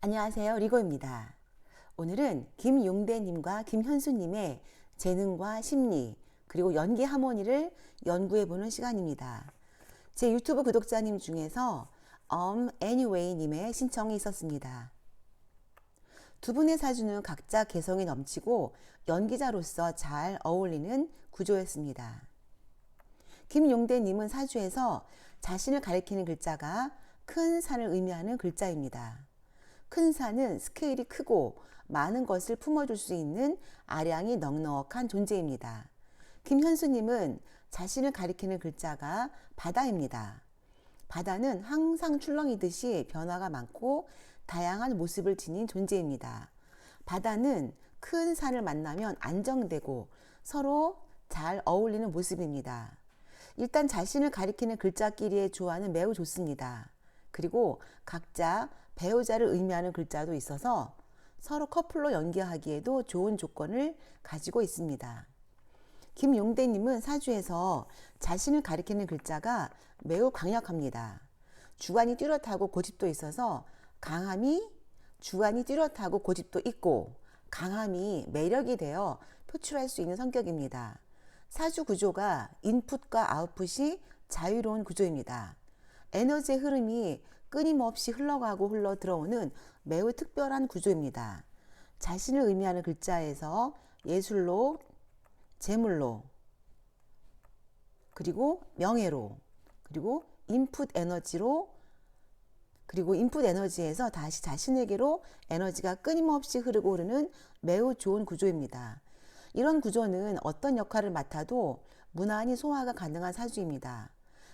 안녕하세요. 리고입니다. 오늘은 김용대님과 김현수님의 재능과 심리, 그리고 연기 하모니를 연구해보는 시간입니다. 제 유튜브 구독자님 중에서 um, anyway님의 신청이 있었습니다. 두 분의 사주는 각자 개성이 넘치고 연기자로서 잘 어울리는 구조였습니다. 김용대님은 사주에서 자신을 가리키는 글자가 큰 산을 의미하는 글자입니다. 큰 산은 스케일이 크고 많은 것을 품어줄 수 있는 아량이 넉넉한 존재입니다. 김현수님은 자신을 가리키는 글자가 바다입니다. 바다는 항상 출렁이듯이 변화가 많고 다양한 모습을 지닌 존재입니다. 바다는 큰 산을 만나면 안정되고 서로 잘 어울리는 모습입니다. 일단 자신을 가리키는 글자끼리의 조화는 매우 좋습니다. 그리고 각자 배우자를 의미하는 글자도 있어서 서로 커플로 연기하기에도 좋은 조건을 가지고 있습니다. 김용대님은 사주에서 자신을 가리키는 글자가 매우 강력합니다. 주관이 뚜렷하고 고집도 있어서 강함이 주관이 뚜렷하고 고집도 있고 강함이 매력이 되어 표출할 수 있는 성격입니다. 사주 구조가 인풋과 아웃풋이 자유로운 구조입니다. 에너지의 흐름이 끊임없이 흘러가고 흘러 들어오는 매우 특별한 구조입니다. 자신을 의미하는 글자에서 예술로, 재물로, 그리고 명예로, 그리고 인풋 에너지로, 그리고 인풋 에너지에서 다시 자신에게로 에너지가 끊임없이 흐르고 흐르는 매우 좋은 구조입니다. 이런 구조는 어떤 역할을 맡아도 무난히 소화가 가능한 사주입니다.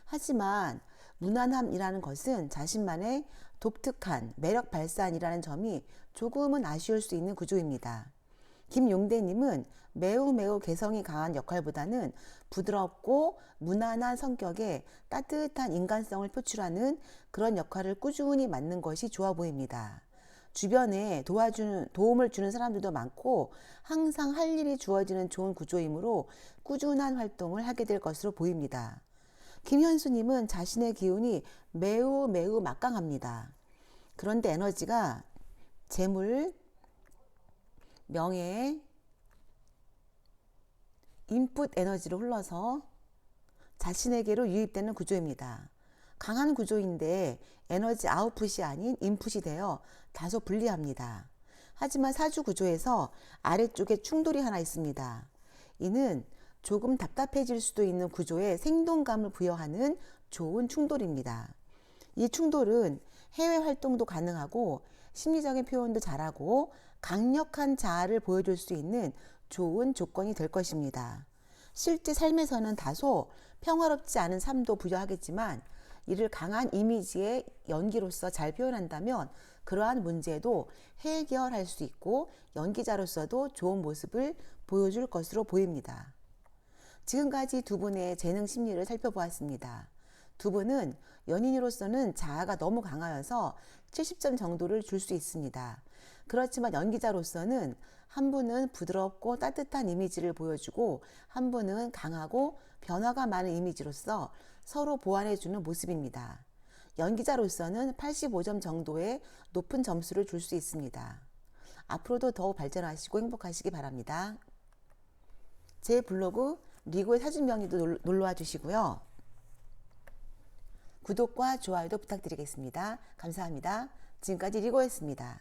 하지만 무난함이라는 것은 자신만의 독특한 매력 발산이라는 점이 조금은 아쉬울 수 있는 구조입니다. 김용대님은 매우 매우 개성이 강한 역할보다는 부드럽고 무난한 성격에 따뜻한 인간성을 표출하는 그런 역할을 꾸준히 맡는 것이 좋아 보입니다. 주변에 도와주는 도움을 주는 사람들도 많고 항상 할 일이 주어지는 좋은 구조이므로 꾸준한 활동을 하게 될 것으로 보입니다. 김현수님은 자신의 기운이 매우 매우 막강합니다. 그런데 에너지가 재물, 명예, 인풋 에너지로 흘러서 자신에게로 유입되는 구조입니다. 강한 구조인데 에너지 아웃풋이 아닌 인풋이 되어 다소 불리합니다. 하지만 사주 구조에서 아래쪽에 충돌이 하나 있습니다. 이는 조금 답답해질 수도 있는 구조에 생동감을 부여하는 좋은 충돌입니다. 이 충돌은 해외 활동도 가능하고 심리적인 표현도 잘하고 강력한 자아를 보여줄 수 있는 좋은 조건이 될 것입니다. 실제 삶에서는 다소 평화롭지 않은 삶도 부여하겠지만 이를 강한 이미지의 연기로서 잘 표현한다면 그러한 문제도 해결할 수 있고 연기자로서도 좋은 모습을 보여줄 것으로 보입니다. 지금까지 두 분의 재능 심리를 살펴보았습니다. 두 분은 연인으로서는 자아가 너무 강하여서 70점 정도를 줄 수 있습니다. 그렇지만 연기자로서는 한 분은 부드럽고 따뜻한 이미지를 보여주고 한 분은 강하고 변화가 많은 이미지로서 서로 보완해주는 모습입니다. 연기자로서는 85점 정도의 높은 점수를 줄 수 있습니다. 앞으로도 더욱 발전하시고 행복하시기 바랍니다. 제 블로그 리고의 사진 명의도 놀러와 주시고요. 구독과 좋아요도 부탁드리겠습니다. 감사합니다. 지금까지 리고였습니다.